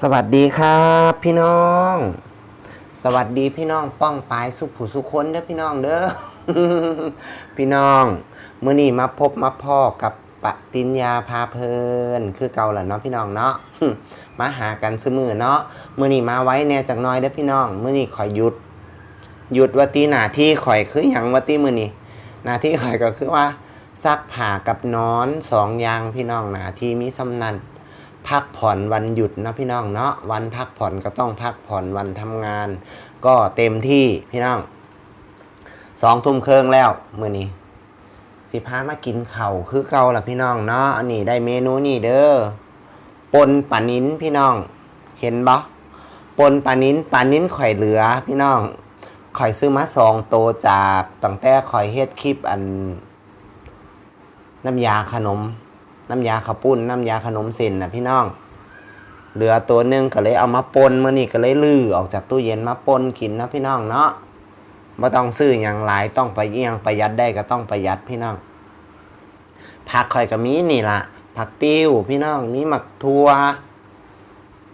สวัสดีครับพี่น้อง สวัสดีพี่น้องป้องปายสุผู้สุคนเด้อพี่น้องเด้อพี่น้องเมื้อนี้มาพบมาพ่อกับปติญญาพาเพลิน คือเก่าแหละเนาะพี่น้องเนาะมาหากันซื้อมือเนาะเมื้อนี้มาไว้แน่จักน้อยเด้อพี่น้องเมื้อนี้ขอยหยุด หยุดว่าตีหน้าที่ข่อยคือหยังว่าตีมื้อนี้หน้าที่ข่อยก็คือว่าซักผ้ากับนอนสองอย่างพี่น้องหน้าที่มีสำนัน พักผ่อนวันหยุดนะพี่น้องเนาะวันพักผ่อนก็ต้องพักผ่อนวันทำงาน ก็เต็มที่พี่น้องสองทุ่มครึ่งแล้วมื้อนี้สิพามากินเข่าคือเก่าล่ะพี่น้องเนาะอันนี้ได้เมนูนี่เด้อปนปลานิ้นพี่น้อง เห็นบ่ปนปลานิ้นปลานิ้นข่อยเหลือพี่น้องข่อยซื้อมาสองโตจากตั้งแต่ข่อยเฮ็ดคลิปอันน้ำยาขนม น้ำยาข้าวปุ้นน้ำยาขนมเส้นนะพี่น้องเหลือตัวหนึ่งก็เลยเอามาปนมื่อนี้ก็เลยลื้อออกจากตู้เย็นมาปนกินนะพี่น้องเนาะไม่ต้องซื้ออย่างหลายต้องไปเอียงประหยัดได้ก็ต้องประหยัดพี่น้องผักข่อยก็มีนี่ละผักติ้วพี่น้องมีหมักทั่ว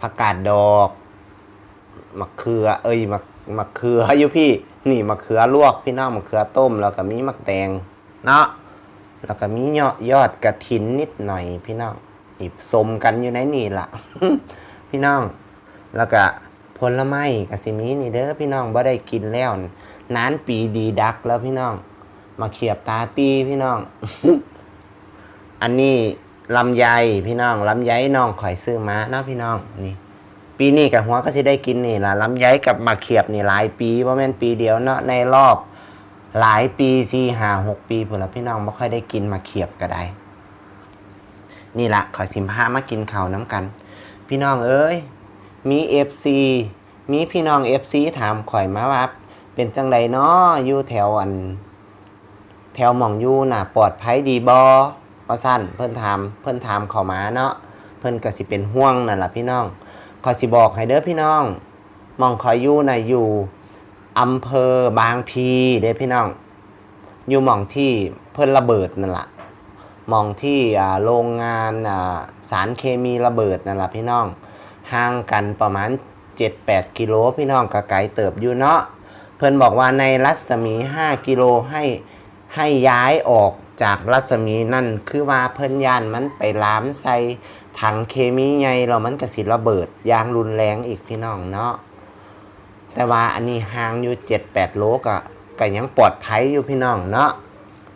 ผักกาดดอกมะเขือ เอ้ยมะมะเขืออยู่พี่ นี่มะเขือลวกพี่น้องมะเขือต้มแล้วก็มีมะแตงเนาะ แล้วก็มียอดยอดกระถินนิดหน่อยพี่น้องอีบสมกันอยู่ในนี่ล่ะพี่น้อง แล้วก็ผลไม้กสิมีนี่เด้อพี่น้องบ่ได้กินแล้วนานปีดีดักแล้วพี่น้อง มาเขียบตาตีพี่น้อง อันนี้ลำไยพี่น้องลำไยน้องข่อยซื้อมาเนาะพี่น้องนี่ปีนี้กับหัวก็สิได้กินนี่ล่ะลำไยกับมาเขียบนี่หลายปีว่าแม่นปีเดียวเนาะในรอบ หลายปีสี่หาหกปีพุ่นละพี่น้องไม่ค่อยได้กินมาเขียบก็ได้ นี่ละขอสิมพามากินข้าวน้ำกัน พี่น้องเอ้ย มีเอฟซีมีพี่น้องเอฟซีถามข่อยมาว่า เป็นจังไดเนาะอยู่แถวอัน แถวหม่องยู่น่ะ ปลอดภัยดีบอว่าสั้นเพิ่นถามเพิ่นถามข้ามาเนาะเพิ่นก็สิเป็นห่วงนั่นละพี่น้องขอสิบอกให้เด้อพี่น้องมองขอยอยู่น่ะอยู่ อำเภอบางพีเด้พี่น้อง อยู่หม่องที่เพิ่นระเบิดนั่นแหละหม่องที่โรงงานสารเคมีระเบิดนั่นแหละพี่น้อง ห่างกันประมาณ 7-8 กิโลพี่น้องกะไกลเติบอยู่เนาะ เพิ่นบอกว่าในรัศมี 5 กิโลให้ให้ย้ายออกจากรัศมีนั่นคือว่าเพิ่นยานมันไปล้ามใส่ถังเคมีใหญ่แล้วมันก็สิระเบิดยางรุนแรงอีกพี่น้องเนาะ แต่ว่าอันนี้ห่างอยู่เจ็ดแปดโลก็ก็ยังปลอดภัยอยู่พี่น้องเนาะ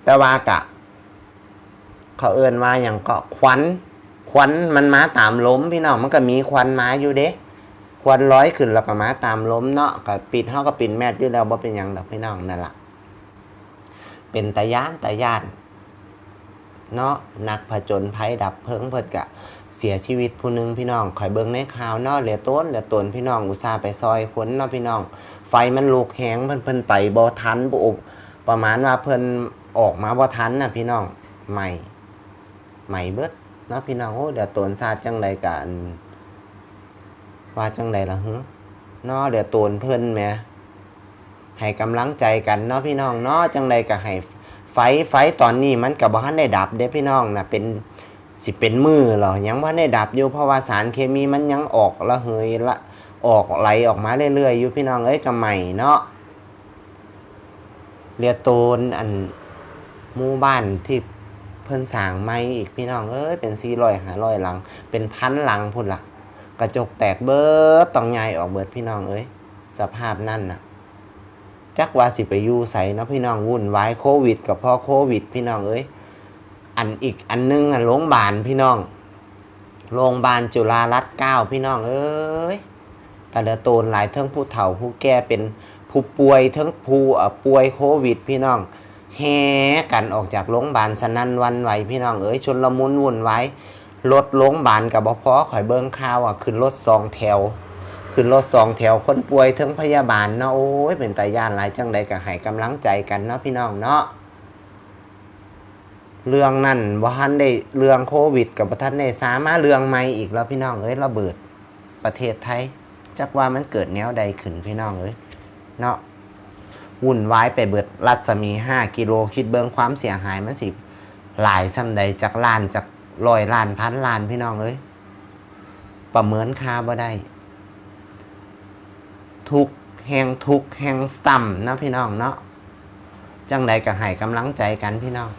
แต่ว่ากะ เขาเอินว่าอย่างก็ควันควันมันมาตามล้มพี่น้องมันก็มีควันมาอยู่เด้ควันร้อยขึ้นแล้วก็มาตามล้มเนาะก็ปิดเท่ากับปิดแมทอยู่แล้วบ่เป็นยังดอกพี่น้องนั่นล่ะเป็นตะย่านตะย่านเนาะนักผจญภัยดับเพลิงเพิ่นกะ เสียชีวิตผู้หนึงพี่น้องข่อยเบิ่งในข่าวเนาะเหลือต้นเหลือตนพี่น้องอุตส่าห์ไปซอยคนเนาะพี่น้อง ไฟมันลุกแหงเพิ่นเพิ่นไปบ่ทันบ่อบประมาณว่าเพิ่นออกมาบ่ทันน่ะพี่น้องใหม่ใหม่เบิดเนาะพี่น้องโอ้เดี๋ยวตนซาจังไดกันว่าจังไดล่ะฮึเนาะเดี๋ยวตนเพิ่นแหมให้กำลังใจกันเนาะพี่น้องเนาะจังไดก็ให้ไฟไฟตอนนี้มันก็บ่ทันได้ดับเด้พี่น้องน่ะเป็น สิเป็นมือเหรอยังว่าได้ดับอยู่เพราะว่าสารเคมีมันยังออกละเหยละออกไหลออกมาเรื่อยๆอยู่พี่น้องเอ้ยกับใหม่เนาะเรียโตนอันหมู่บ้านที่เพิ่นสร้างใหม่อีกพี่น้องเอ้ยเป็นสี่ร้อยหาร้อยหลัง เป็นพันหลังพุ่นละกระจกแตกเบิดต้องใหญ่ออกเบิดพี่น้องเอ้ยสภาพนั่นน่ะจักว่าสิไปอยู่ใส่เนาะพี่น้องวุ่นวายโควิด กับพ่อโควิด พี่น้องเอ้ย อันอีกอันนึงอะโรงพยาบาลพี่น้อง โรงพยาบาลจุฬารัตน์เก้าพี่น้องเอ้ยแต่ละโตนหลายทั้งผู้เฒ่าผู้แก่เป็นผู้ป่วยทั้งผู้ป่วยโควิด พี่น้องแห่กันออกจากโรงพยาบาลสนันวันไหวพี่น้องเอ้ยชนละมุนวุ่นไว้รถโรงพยาบาลกับบพอข่อยเบิ้งข่าวอะขึ้นรถสองแถวขึ้นรถสองแถวคนป่วยทั้งพยาบาลเนาะโอ้ยเป็นตาย่านหลายจังใดก็ให้กำลังใจกันเนาะพี่น้องเนาะ เรื่องนั่นว่าท่านได้เรื่องโควิด กับบ่ท่านได้สามารถเรื่องใหม่อีกแล้วพี่น้องเอ้ยระเบิดประเทศไทยจักว่ามันเกิดแนวใดขึ้นพี่น้องเอ้ยเนาะวุ่นวายไปเบิดรัศมีห้ากิโลคิดเบิงความเสียหายมันสิหลายซ้ำใดจากล้านจากร้อยล้านพันล้านพี่น้องเอ้ยประเมินค่าบ่ได้ ทุกแห่งทุกแห่งซ้ำนะพี่น้องเนาะจังใดก็ให้กำลังใจกันพี่น้อง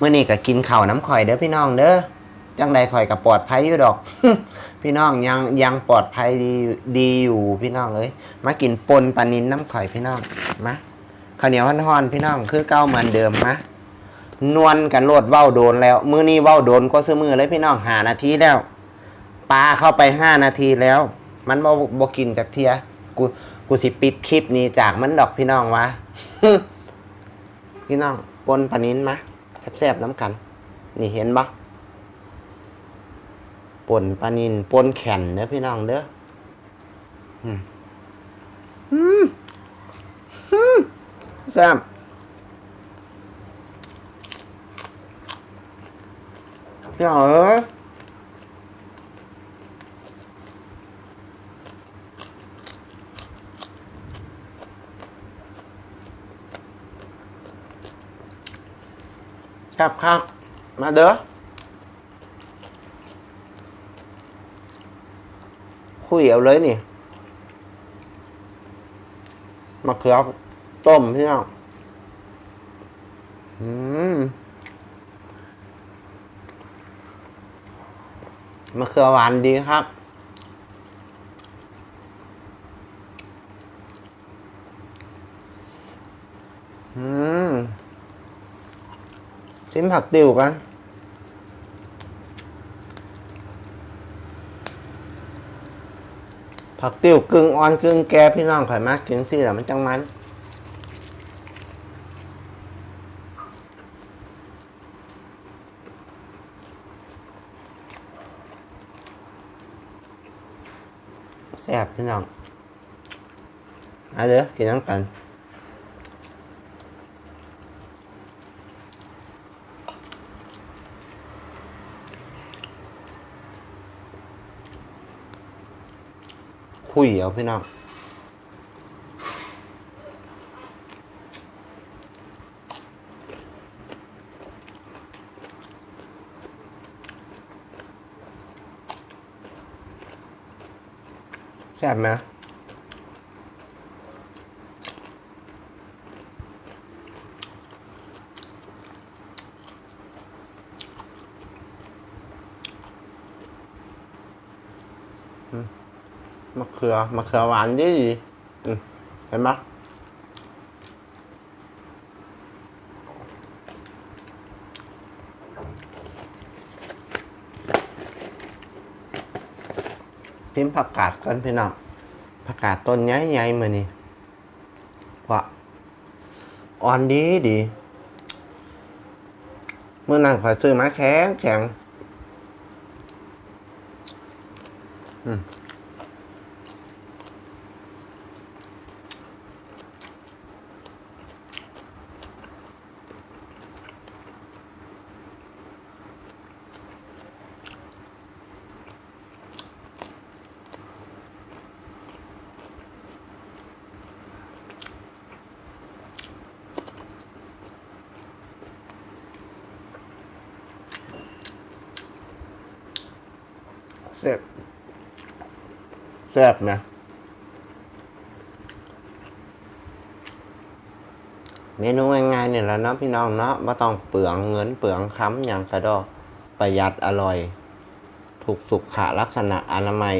เมื่อนี้ก็กินข้าวน้ำข่อยเด้อพี่น้องเด้อจังใดข่อยก็ปลอดภัยอยู่ดอก พี่น้องยังยังปลอดภัยดีดีอยู่พี่น้องเอ้ยมากินปนปลานินน้ำข่อยพี่น้องมาข้าวเหนียวฮ้อนๆพี่น้องคือเก้าเหมือนเดิมมานวลกันโลดเว้าโดนแล้ว มื้อนี้เว้าโดนก็ซื้อมือเลยพี่น้องหานาทีแล้วปลาเข้าไปห้านาทีแล้ว มันบ่บ่กินจากเทียกูกูสิปิดคลิปนี้จากมันดอกพี่น้องวะพี่น้องปนปานินมะ แซ่บๆน้ำกัน นี่เห็นปะปนปลานินปนแข็นเด้อพี่น้องเด้ออืมอืมอืมแซ่บพี่น้องเอ้ย บครับ มาเด้อคุยเอาเลยนี่มะเขือต้มพี่น้องอืมมะเขือหวานดีครับ อืม จิ้มผักติวกันผักติ้วกึ่งอ่อนกึ่งแก่พี่น้องข่อยมากกินสิแล้วมันจังมัน แซ่บพี่น้องเอาเด้อกินน้ำกัน คุยเอาพี่น้องแซ่บไหม ขือมะเขือหวานดีเห็นไหมจิ้มผักกาดกันพี่น้องผักกาดต้นใหญ่ๆมือนี่เพราะอ่อนดีดีเมื่อนั่งขอยซื้อมาแข็งแข็ง แซ่บแซ่บนะเมนูง่ายๆเนี่ยแล้วเนาะพี่น้องเนาะไม่ต้องเปลืองเงินเปลืองค้ำอย่างกระดอกประหยัดอร่อย ถูกสุขลักษณะอนามัย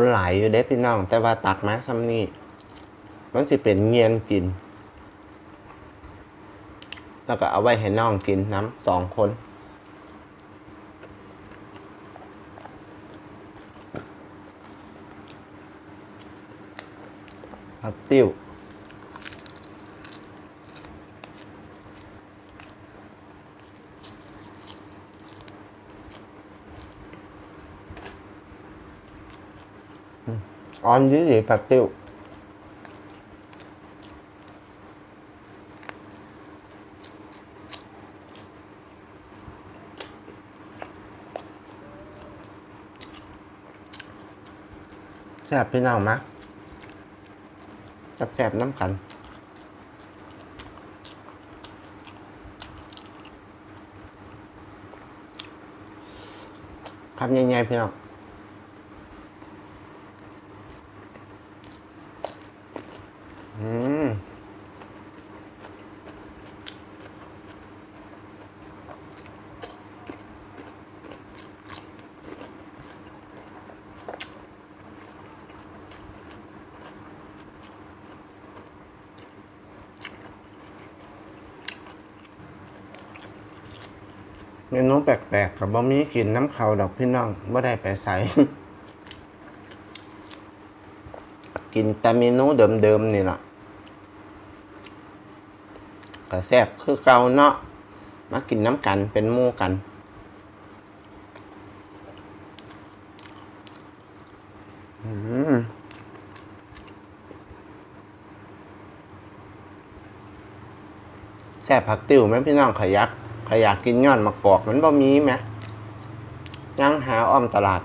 นหลายอยู่เด้พี่น้อง แต่ว่าตักมาซ้ำนี่มันสิเป็นเงียนกิน แล้วก็เอาไว้ให้น้องกินน้ำสองคนครับติ้ว อ่อนดีดีผักติ้วแซ่บพี่น้องมะแซ่บน้ำกันคำใหญ่ๆพี่น้องอืมเมนูแปล กับบะหมี่กินน้ำเขาดอกพี่น้องไม่ได้ไปใส่กินแต่เมนูเดิมๆนี่ล่ะก็แซ่บคือเก่าเนาะมากินน้ำกันเป็นหมู่กันแซ่บผักติ๋วไหมพี่น้องขยัก ขอยากกินยอดมะกอกมันบ่มีไหมยังหาอ้อมตลาด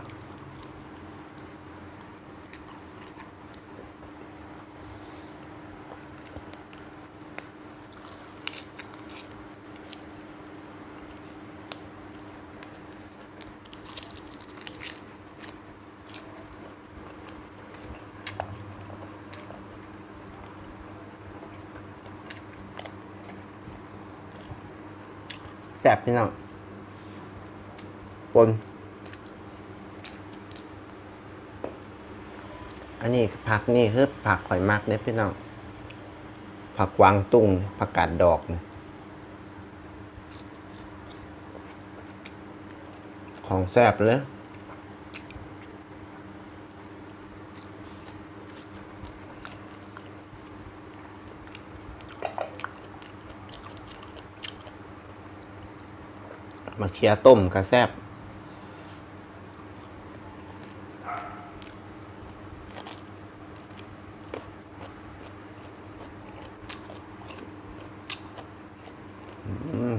แซ่บพี่น้องปนอันนี้ผักนี่คือผักข่อยมักเนี่ยพี่น้องผักกวางตุ้งผักกาดดอกของแซ่บเลย มาเคียต้มกระแซบอืม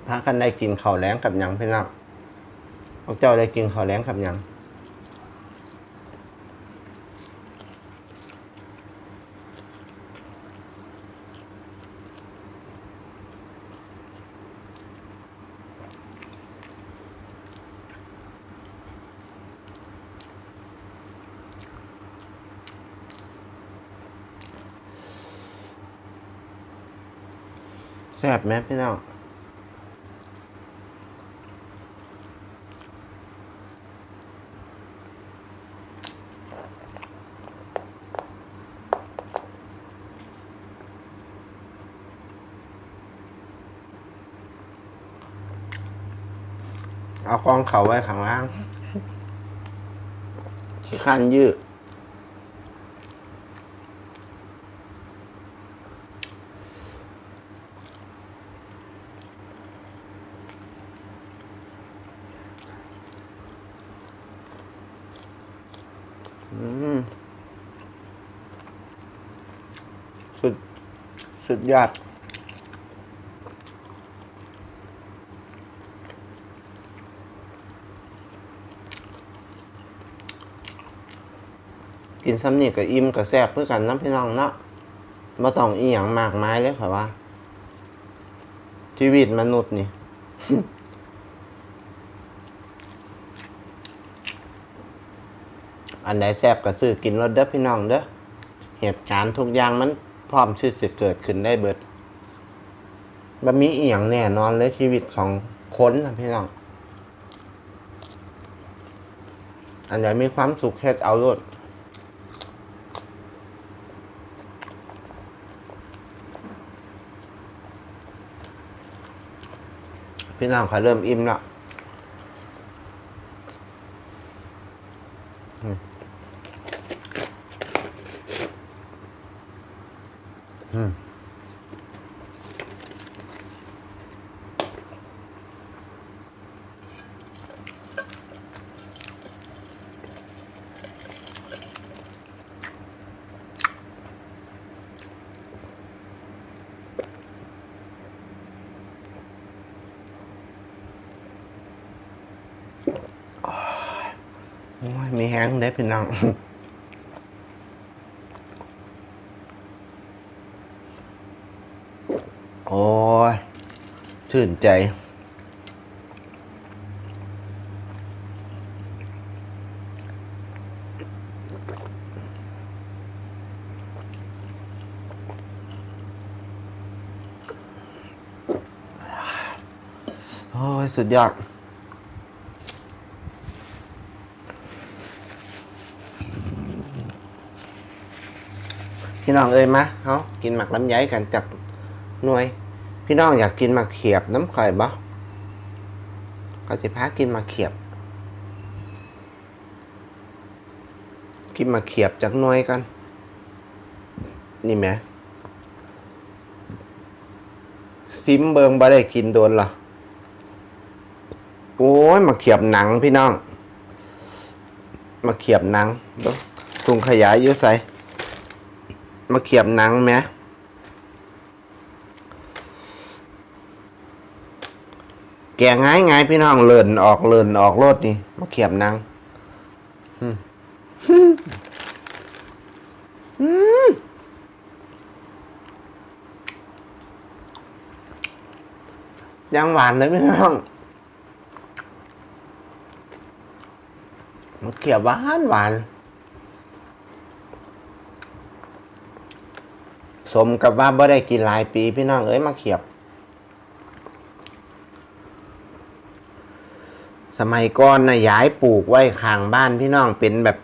พากันได้กินข้าวแล้งกับยังพี่น้องพวกเจ้าได้กินข้าวแล้งกับยังแซ่บไหมพี่น้อง เอากองเขาไว้ข้างล่างขี้ข้านยืดสุด สุดยอด กินซ้ำนี่กับอิ่มกับแซ่บเพื่อกันน้ำพี่น้องเนาะมาต้องอีหยังมากมายเลยค่ะว่า ชีวิตมนุษย์นี่อันใดแซ่บก็ซื้อกินรถเด้อพี่น้องเด้อเหตุการณ์ทุกอย่างมันพร้อมที่จะเกิดขึ้นได้เบิดมันมีอีหยังแน่นอนเลยชีวิตของคนนะพี่น้อง อันใดมีความสุขเฮ็ดเอาโล พี่น้องเขาเริ่มอิ่มแล้ว มีแห้งได้พี่น้องโอ้ยชื่นใจ โอ้ย สุดยอด พี่น้องเอ้ยมาเฮากินหมักลำไยกันจากหน่วย พี่น้องอยากกินหมักเขียบน้ำข่อยบ่ก็สิพากินหมักเขียบ กินหมักเขียบจากหน่วยกัน นี่แหมซิมเบิงบ่ได้กินโดนหรอโอ้ยหมักเขียบหนังพี่น้องหมาเขียบหนังเบิ่งถุงขยายอยู่ใส่ มาเขียบหนังไหมแกง่ายง่ายพี่น้องเลินออกเลินออกรถนี่มาเขียบหนังยังหวานเลยพี่น้องมาเขียบหวานหวาน สมกับว่าบ่ได้กินหลายปีพี่น้องเอ้ยมาเขียบ สมัยก่อนนะย้ายปลูกไว้ข้างบ้านพี่น้องเป็นแบบ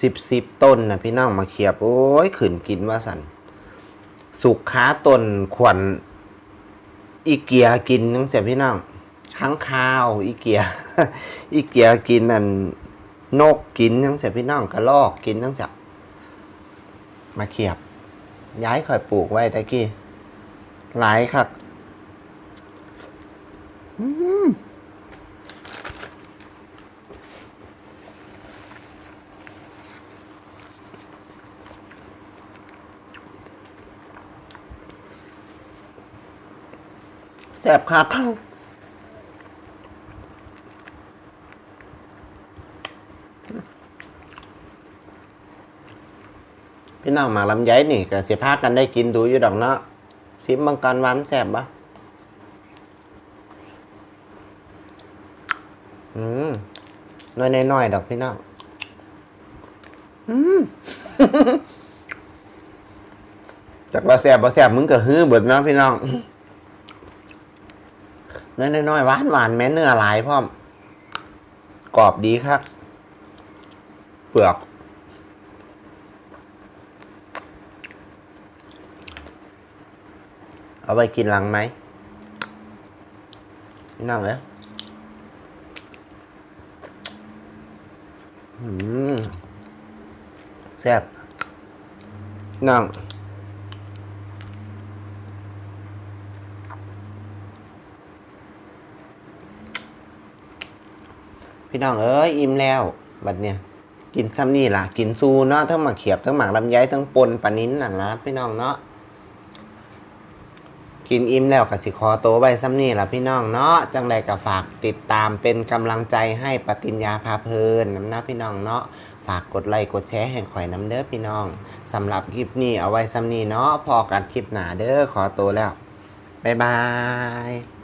สิบสิบต้นนะพี่น้องมาเขียบ โอ้ยขืนกินว่าสันสุกค้าต้นขวัญอีเกียกินนังเสียพี่น้องค้างคาวอีเกียอีเกียกินนั่นนกกินนังเสียพี่น้องกระลอกกินนังเสียมาเขียบ ย้ายข่อยปลูกไว้ตะกี้ หลายครับอืมแซ่บครับ พี่น้องหมากลำไยนี่ก็เสียพากันได้กินดูอยู่ดอกเนาะซิมบางการวามนแซ่บปะอืมน้อยน้อยๆดอกพี่น้องอืมจากว่าแซ่บบ่แซ่บมึงก็ฮื้อเบิดเนาะพี่น้องน้อยน้อยๆหวานหวานแม้เนื้อหลายพร้อมกรอบดีครับ เปลือก เอาไปกินหลังไหมพี่น้องเอ้ยอืมแซ่บพี่งพี่น้องเอ้ยอิ่มแล้ว บัดเนี่ยกินซ้ำนี่ล่ะ กินซูเนาะทั้งหมากเขียบทั้งหมากลำไยทั้งปนปลานิ้นนั่นละพี่น้องเนาะ กินอิ่มแล้วก็สิขอโตไว้ซ้ำนี่ล่ะพี่น้องเนาะจังใดก็ฝากติดตามเป็นกำลังใจให้ปฏิญญาพาเพลินน้ำหน้าพี่น้องเนาะฝากกดไลค์กดแชร์แห่งข่อยน้ำเด้อพี่น้องสำหรับคลิปนี้เอาไว้ซ้ำนี่เนาะพอกันคลิปหนาเด้อขอโตแล้วบ๊ายบาย